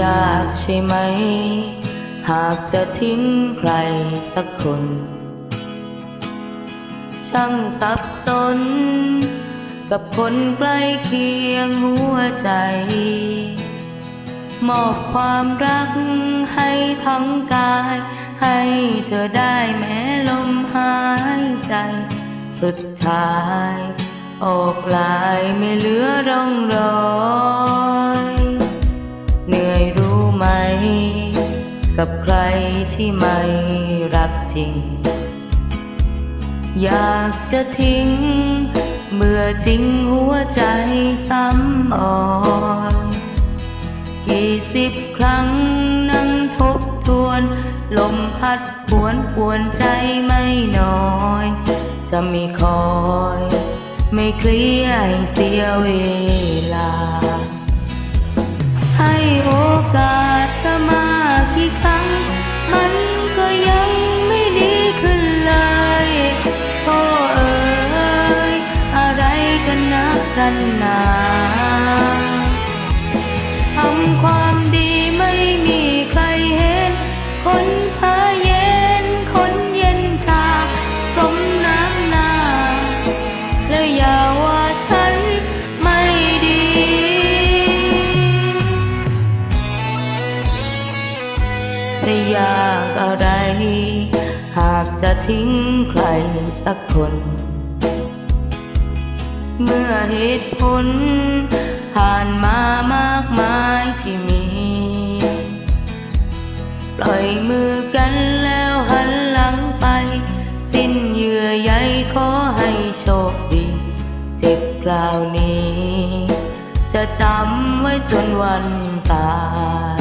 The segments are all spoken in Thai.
ยากใช่ไหม หากจะทิ้งใครสักคน ช่างสับสน กับคนใกล้เคียงหัวใจ มอบความรักให้ทั้งกาย ให้เธอได้แม้ลมหายใจ สุดท้าย ออกลายไม่เหลือร่องรอย ที่ไม่รักจริง อยากจะทิ้ง เมื่อจริงหัวใจซ้ำอ่อนกี่สิบครั้งนั่งทบทวน ลมพัดปวนปวนใจไม่น้อย จะมีคอย ไม่เคลียเสียเวันหนาทำความดีไม่มีใครเห็น คนชาเย็น คนเย็นชาสมน้ำหน้า แล้วอย่าว่าฉันไม่ดี จะยากอะไร หากจะทิ้งใครสักคน เมื่อเหตุผล ผ่านมามากมายที่มี ปล่อยมือกันแล้วหันหลังไป สิ้นเยื่อใยขอให้โชคดีเจ็บคราวนี้ จะจำไว้จนวันตาย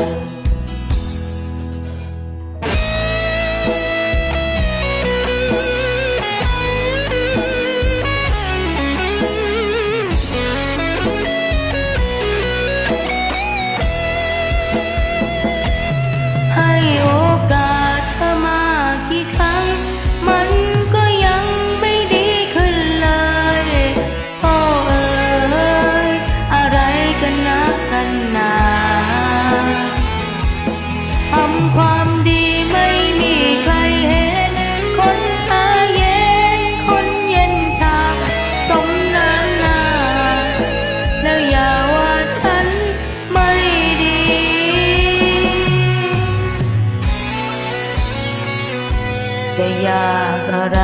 ากอไร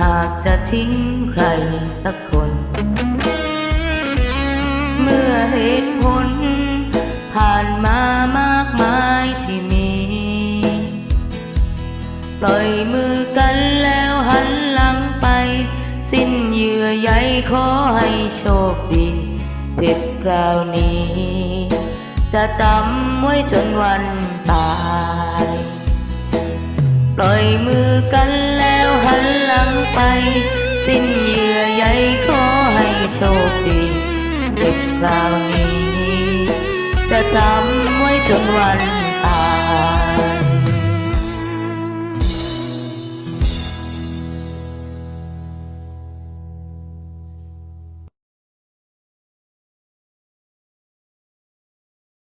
หากจะทิ้งใครสักคน เมื่อเหตุผล ผ่านมามากมายที่มี ปล่อยมือกันแล้วหันหลังไป สิ้นเยื่อใยขอให้โชคดีเจ็บคราวนี้ จะจำไว้จนวันตาย ล่อยมือกันแล้วหันหลังไป สิ้นเยื่อใยขอให้โชคดีเด็กคราวนี้ จะจำไว้จนวัน